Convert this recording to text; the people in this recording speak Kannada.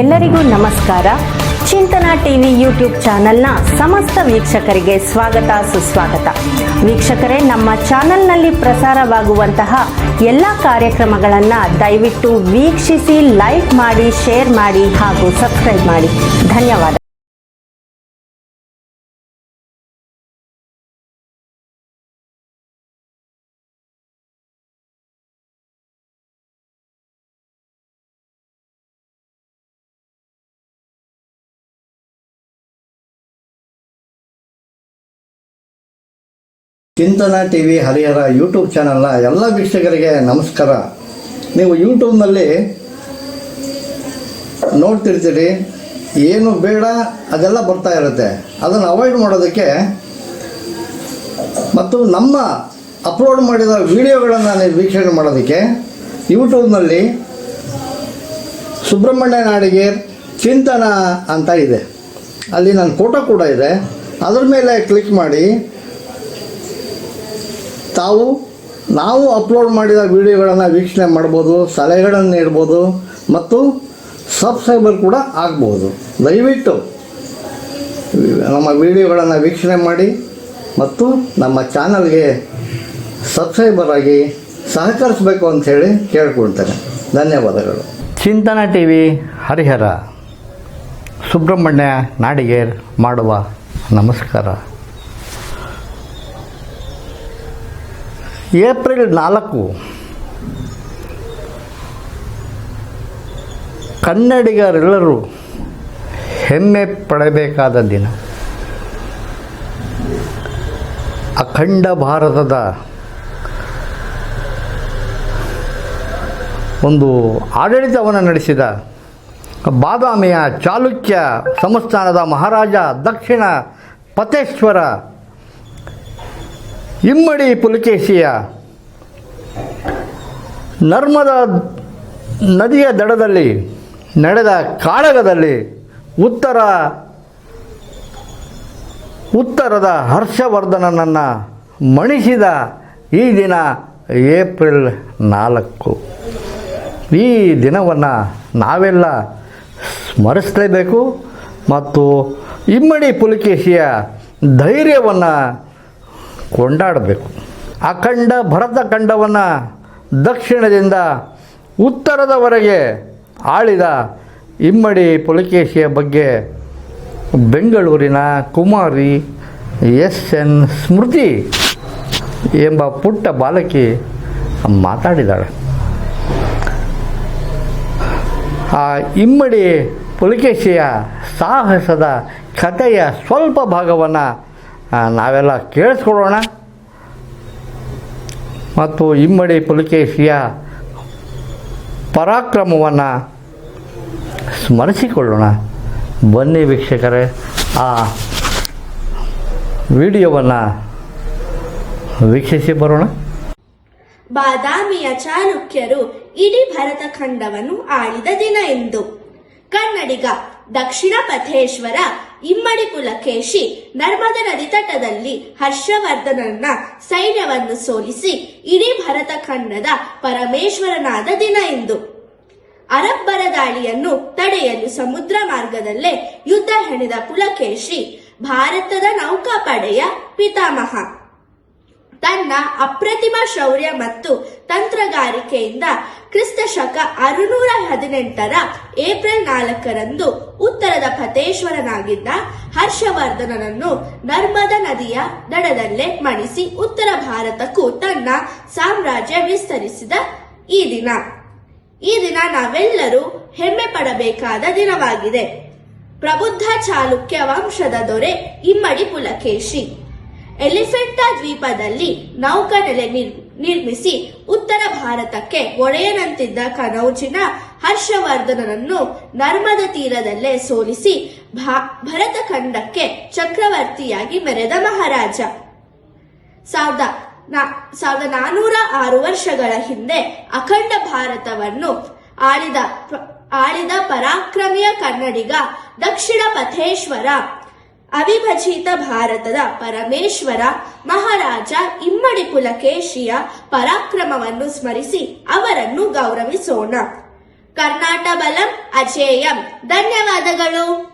ಎಲ್ಲರಿಗೂ ನಮಸ್ಕಾರ. ಚಿಂತನ ಟಿವಿ ಯೂಟ್ಯೂಬ್ ಚಾನೆಲ್ನ ಸಮಸ್ತ ವೀಕ್ಷಕರಿಗೆ ಸ್ವಾಗತ, ಸುಸ್ವಾಗತ. ವೀಕ್ಷಕರೇ, ನಮ್ಮ ಚಾನೆಲ್ನಲ್ಲಿ ಪ್ರಸಾರವಾಗುವಂತಹ ಎಲ್ಲ ಕಾರ್ಯಕ್ರಮಗಳನ್ನು ದಯವಿಟ್ಟು ವೀಕ್ಷಿಸಿ, ಲೈಕ್ ಮಾಡಿ, ಶೇರ್ ಮಾಡಿ ಹಾಗೂ ಸಬ್ಸ್ಕ್ರೈಬ್ ಮಾಡಿ. ಧನ್ಯವಾದ. ಚಿಂತನ ಟಿ ವಿ ಹರಿಹರ ಯೂಟ್ಯೂಬ್ ಚಾನಲ್ನ ಎಲ್ಲ ವೀಕ್ಷಕರಿಗೆ ನಮಸ್ಕಾರ. ನೀವು ಯೂಟ್ಯೂಬ್ನಲ್ಲಿ ನೋಡ್ತಿರ್ತೀರಿ, ಏನು ಬೇಡ ಅದೆಲ್ಲ ಬರ್ತಾ ಇರುತ್ತೆ. ಅದನ್ನು ಅವಾಯ್ಡ್ ಮಾಡೋದಕ್ಕೆ ಮತ್ತು ನಮ್ಮ ಅಪ್ಲೋಡ್ ಮಾಡಿದ ವಿಡಿಯೋಗಳನ್ನು ನೀವು ವೀಕ್ಷಣೆ ಮಾಡೋದಕ್ಕೆ ಯೂಟ್ಯೂಬ್ನಲ್ಲಿ ಸುಬ್ರಹ್ಮಣ್ಯ ನಾಡಿಗೆ ಚಿಂತನ ಅಂತ ಇದೆ. ಅಲ್ಲಿ ನನ್ನ ಫೋಟೋ ಕೂಡ ಇದೆ. ಅದ್ರ ಮೇಲೆ ಕ್ಲಿಕ್ ಮಾಡಿ ತಾವು, ನಾವು ಅಪ್ಲೋಡ್ ಮಾಡಿದ ವಿಡಿಯೋಗಳನ್ನು ವೀಕ್ಷಣೆ ಮಾಡ್ಬೋದು, ಸಲಹೆಗಳನ್ನು ನೀಡ್ಬೋದು ಮತ್ತು ಸಬ್ಸ್ಕ್ರೈಬರ್ ಕೂಡ ಆಗ್ಬೋದು. ದಯವಿಟ್ಟು ನಮ್ಮ ವಿಡಿಯೋಗಳನ್ನು ವೀಕ್ಷಣೆ ಮಾಡಿ ಮತ್ತು ನಮ್ಮ ಚಾನಲ್ಗೆ ಸಬ್ಸ್ಕ್ರೈಬರ್ ಆಗಿ ಸಹಕರಿಸಬೇಕು ಅಂಥೇಳಿ ಕೇಳ್ಕೊಳ್ತೇನೆ. ಧನ್ಯವಾದಗಳು. Chintana T V Harihara. Subrahmanya Nadiger ಮಾಡುವ ನಮಸ್ಕಾರ. ಏಪ್ರಿಲ್ ನಾಲ್ಕು. ಕನ್ನಡಿಗರೆಲ್ಲರೂ ಹೆಮ್ಮೆ ಪಡಬೇಕಾದ ದಿನ. ಅಖಂಡ ಭಾರತದ ಒಂದು ಆಡಳಿತವನ್ನು ನಡೆಸಿದ ಬಾದಾಮಿಯ ಚಾಲುಕ್ಯ ಸಂಸ್ಥಾನದ ಮಹಾರಾಜ ದಕ್ಷಿಣ ಪತೇಶ್ವರ ಇಮ್ಮಡಿ ಪುಲಕೇಶಿಯ ನರ್ಮದಾ ನದಿಯ ದಡದಲ್ಲಿ ನಡೆದ ಕಾಳಗದಲ್ಲಿ ಉತ್ತರ, ಉತ್ತರದ ಹರ್ಷವರ್ಧನನನ್ನು ಮಣಿಸಿದ ಈ ದಿನ ಏಪ್ರಿಲ್ ನಾಲ್ಕು. ಈ ದಿನವನ್ನು ನಾವೆಲ್ಲ ಸ್ಮರಿಸಲೇಬೇಕು ಮತ್ತು ಇಮ್ಮಡಿ ಪುಲಕೇಶಿಯ ಧೈರ್ಯವನ್ನು ಕೊಂಡಾಡಬೇಕು. ಅಖಂಡ ಭರತ ಖಂಡವನ್ನು ದಕ್ಷಿಣದಿಂದ ಉತ್ತರದವರೆಗೆ ಆಳಿದ ಇಮ್ಮಡಿ ಪುಲಕೇಶಿಯ ಬಗ್ಗೆ ಬೆಂಗಳೂರಿನ ಕುಮಾರಿ ಎಸ್ ಎನ್ ಸ್ಮೃತಿ ಎಂಬ ಪುಟ್ಟ ಬಾಲಕಿ ಮಾತಾಡಿದಾಳೆ. ಆ ಇಮ್ಮಡಿ ಪುಲಕೇಶಿಯ ಸಾಹಸದ ಕಥೆಯ ಸ್ವಲ್ಪ ಭಾಗವನ್ನು ನಾವೆಲ್ಲ ಕೇಳಿಸ್ಕೊಳ್ಳೋಣ. ಮತ್ತು ಇಮ್ಮಡಿ ಪುಲಕೇಶಿಯ ಪರಾಕ್ರಮವನ್ನು ಸ್ಮರಿಸಿಕೊಳ್ಳೋಣ. ಬನ್ನಿ ವೀಕ್ಷಕರೇ, ಆ ವಿಡಿಯೋವನ್ನು ವೀಕ್ಷಿಸಿ ಬರೋಣ. ಬಾದಾಮಿಯ ಚಾಲುಕ್ಯರು ಇಡೀ ಭರತ ಖಂಡವನ್ನು ಆಳಿದ ದಿನ ಎಂದು. ಕನ್ನಡಿಗ ದಕ್ಷಿಣ ಪಥೇಶ್ವರ ಇಮ್ಮಡಿ ಪುಲಕೇಶಿ ನರ್ಮದ ನದಿ ತಟದಲ್ಲಿ ಹರ್ಷವರ್ಧನನ ಸೈನ್ಯವನ್ನು ಸೋಲಿಸಿ ಇಡೀ ಭರತ ಖಂಡದ ಪರಮೇಶ್ವರನಾದ ದಿನ ಎಂದು ಅರಬ್ಬರ ದಾಳಿಯನ್ನು ತಡೆಯಲು ಸಮುದ್ರ ಮಾರ್ಗದಲ್ಲೇ ಯುದ್ಧ ಹೆಣೆದ ಪುಲಕೇಶಿ ಭಾರತದ ನೌಕಾಪಡೆಯ ಪಿತಾಮಹ. ತನ್ನ ಅಪ್ರತಿಮ ಶೌರ್ಯ ಮತ್ತು ತಂತ್ರಗಾರಿಕೆಯಿಂದ ಕ್ರಿಸ್ತ ಶಕ ಅರುನೂರ ಹದಿನೆಂಟರ ಏಪ್ರಿಲ್ ನಾಲ್ಕರಂದು ಉತ್ತರದ ಫತೇಶ್ವರನಾಗಿದ್ದ ಹರ್ಷವರ್ಧನನನ್ನು ನರ್ಮದಾ ನದಿಯ ದಡದಲ್ಲೇ ಮಣಿಸಿ ಉತ್ತರ ಭಾರತಕ್ಕೂ ತನ್ನ ಸಾಮ್ರಾಜ್ಯ ವಿಸ್ತರಿಸಿದ ಈ ದಿನ. ಈ ದಿನ ನಾವೆಲ್ಲರೂ ಹೆಮ್ಮೆ ಪಡಬೇಕಾದ ದಿನವಾಗಿದೆ. ಪ್ರಬುದ್ಧ ಚಾಲುಕ್ಯ ವಂಶದ ದೊರೆ ಇಮ್ಮಡಿ ಪುಲಕೇಶಿ. ಎಲಿಫೆಂಟಾ ದ್ವೀಪದಲ್ಲಿ ನೌಕಾನೆಲೆ ನಿರ್- ನಿರ್ಮಿಸಿ ಉತ್ತರ ಭಾರತಕ್ಕೆ ಒಡೆಯನಂತಿದ್ದ ಕನೌಜಿನ ಹರ್ಷವರ್ಧನನನ್ನು ನರ್ಮದ ತೀರದಲ್ಲೇ ಸೋಲಿಸಿ ಭರತ ಖಂಡಕ್ಕೆ ಚಕ್ರವರ್ತಿಯಾಗಿ ಮೆರೆದ ಮಹಾರಾಜ. ಸಾವಿರದ ಸಾವಿರದ ನಾನೂರ ಆರು ವರ್ಷಗಳ ಹಿಂದೆ ಅಖಂಡ ಭಾರತವನ್ನು ಆಳಿದ ಆಳಿದ ಪರಾಕ್ರಮಿಯ ಕನ್ನಡಿಗ ದಕ್ಷಿಣ ಪಥೇಶ್ವರ ಅವಿಭಜಿತ ಭಾರತದ ಪರಮೇಶ್ವರ ಮಹಾರಾಜ ಇಮ್ಮಡಿ ಪುಲಕೇಶಿಯ ಪರಾಕ್ರಮವನ್ನು ಸ್ಮರಿಸಿ ಅವರನ್ನು ಗೌರವಿಸೋಣ. ಕರ್ನಾಟ ಬಲಂ ಅಜೇಯಂ. ಧನ್ಯವಾದಗಳು.